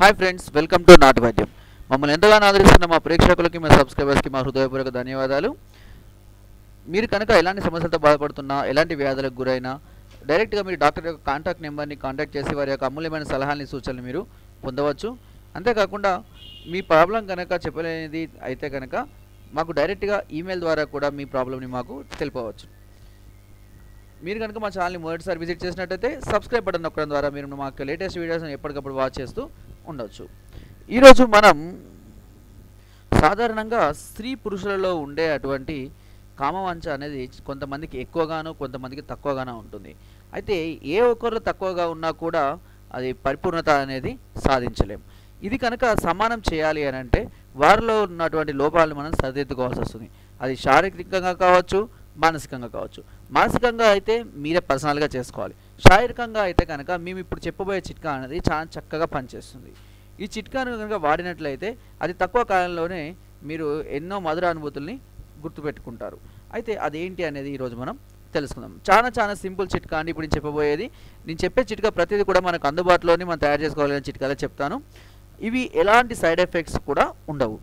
Hi friends welcome to నాటు వైద్యం మమ్మల్ని ఎంతగానో ఆదరిస్తున్న మా ప్రేక్షకులకి మా సబ్స్క్రైబర్స్కి మా హృదయపూర్వక ధన్యవాదాలు. మీరు కనుక ఎలాంటి సమస్యలతో బాధపడుతున్నా ఎలాంటి వ్యాధులకు గురైనా డైరెక్ట్గా మీరు డాక్టర్ యొక్క కాంటాక్ట్ నెంబర్ని కాంటాక్ట్ చేసి వారి యొక్క అమూల్యమైన సలహాలని సూచనలు మీరు పొందవచ్చు. అంతేకాకుండా మీ ప్రాబ్లం కనుక చెప్పలేనిది అయితే కనుక మాకు డైరెక్ట్గా ఈమెయిల్ ద్వారా కూడా మీ ప్రాబ్లమ్ని మాకు తెలుపవచ్చు. మీరు కనుక మా ఛానల్ని మొదటిసారి విజిట్ చేసినట్టయితే సబ్స్క్రైబ్ బటన్ నొక్కడం ద్వారా మీరు మాకు లేటెస్ట్ వీడియోస్ని ఎప్పటికప్పుడు వాచ్ చేస్తూ ఉండవచ్చు ఈరోజు మనం సాధారణంగా స్త్రీ పురుషులలో ఉండే అటువంటి కామవాంఛ అనేది కొంతమందికి ఎక్కువగాను కొంతమందికి తక్కువగానో ఉంటుంది. అయితే ఏ ఒక్కరు తక్కువగా ఉన్నా కూడా అది పరిపూర్ణత అనేది సాధించలేం. ఇది కనుక సమానం చేయాలి అని అంటే వారిలో ఉన్నటువంటి లోపాలను మనం సరిదిద్దుకోవాల్సి వస్తుంది. అది శారీరకంగా కావచ్చు మానసికంగా కావచ్చు. మానసికంగా అయితే మీరే పర్సనల్గా చేసుకోవాలి. శారీరకంగా అయితే కనుక మేము ఇప్పుడు చెప్పబోయే చిట్కా అనేది చాలా చక్కగా పనిచేస్తుంది. ఈ చిట్కాను కనుక వాడినట్లయితే అది తక్కువ కాలంలోనే మీరు ఎన్నో మధుర అనుభూతుల్ని గుర్తుపెట్టుకుంటారు. అయితే అదేంటి అనేది ఈరోజు మనం తెలుసుకుందాం. చాలా చాలా సింపుల్ చిట్కా అండి ఇప్పుడు నేను చెప్పబోయేది. నేను చెప్పే చిట్కా ప్రతిదీ కూడా మనకు అందుబాటులోని మనం తయారు చేసుకోవాలనే చిట్కాలే చెప్తాను. ఇవి ఎలాంటి సైడ్ ఎఫెక్ట్స్ కూడా ఉండవు.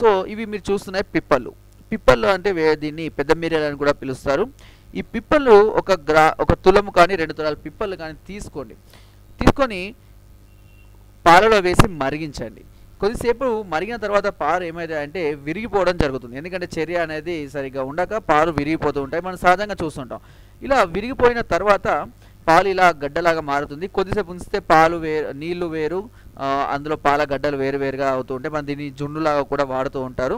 సో ఇవి మీరు చూస్తున్నాయి పిప్పళ్ళు. పిప్పళ్ళు అంటే దీన్ని పెద్ద మిరియాలు అని కూడా పిలుస్తారు. ఈ పిప్పలు ఒక గ్రా ఒక తులము కానీ రెండు తులాల పిప్పలు కానీ తీసుకోండి. తీసుకొని పాలలో వేసి మరిగించండి. కొద్దిసేపు మరిగిన తర్వాత పాలు ఏమైతే అంటే విరిగిపోవడం జరుగుతుంది. ఎందుకంటే చర్య అనేది సరిగ్గా ఉండక పాలు విరిగిపోతూ ఉంటాయి. మనం సహజంగా చూస్తుంటాం. ఇలా విరిగిపోయిన తర్వాత పాలు ఇలా గడ్డలాగా మారుతుంది. కొద్దిసేపు ఉంచితే పాలు వేరు నీళ్ళు వేరు అందులో పాల గడ్డలు వేరు వేరుగా అవుతూ ఉంటాయి. మనం దీన్ని జున్నులాగా కూడా వాడుతూ ఉంటారు.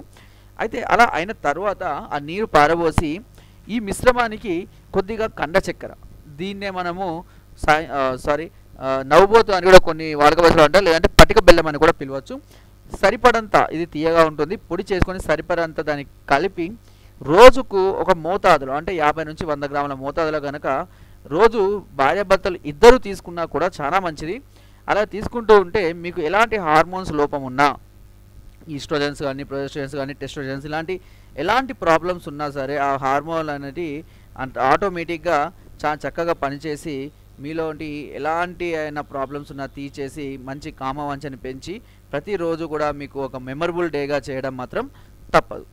అయితే అలా అయిన తర్వాత ఆ నీరు పారబోసి ఈ మిశ్రమానికి కొద్దిగా కండ చక్కెర. దీన్నే మనము సాయి సారీ నవ్వుబోతు అని కూడా కొన్ని వాడక భాషలు అంటారు లేదంటే పటిక బెల్లం అని కూడా పిలవచ్చు. సరిపడంత ఇది తీయగా ఉంటుంది. పొడి చేసుకొని సరిపడంత దానికి కలిపి రోజుకు ఒక మోతాదులో అంటే యాభై నుంచి వంద గ్రాముల మోతాదులో కనుక రోజు భార్యాభర్తలు ఇద్దరు తీసుకున్నా కూడా చాలా మంచిది. అలా తీసుకుంటూ ఉంటే మీకు ఎలాంటి హార్మోన్స్ లోపం ఉన్నా ఈస్ట్రోజన్స్ కానీ ప్రొజెస్ట్రోజన్స్ కానీ టెస్ట్రోజన్స్ ఇలాంటి ఎలాంటి ప్రాబ్లమ్స్ ఉన్నా సరే ఆ హార్మోన్ అనేది అంటే ఆటోమేటిక్గా చాలా చక్కగా పనిచేసి మీలోంటి ఎలాంటి అయినా ప్రాబ్లమ్స్ ఉన్నా తీసేసి మంచి కామవంచని పెంచి ప్రతిరోజు కూడా మీకు ఒక మెమరబుల్ డేగా చేయడం మాత్రం తప్పదు.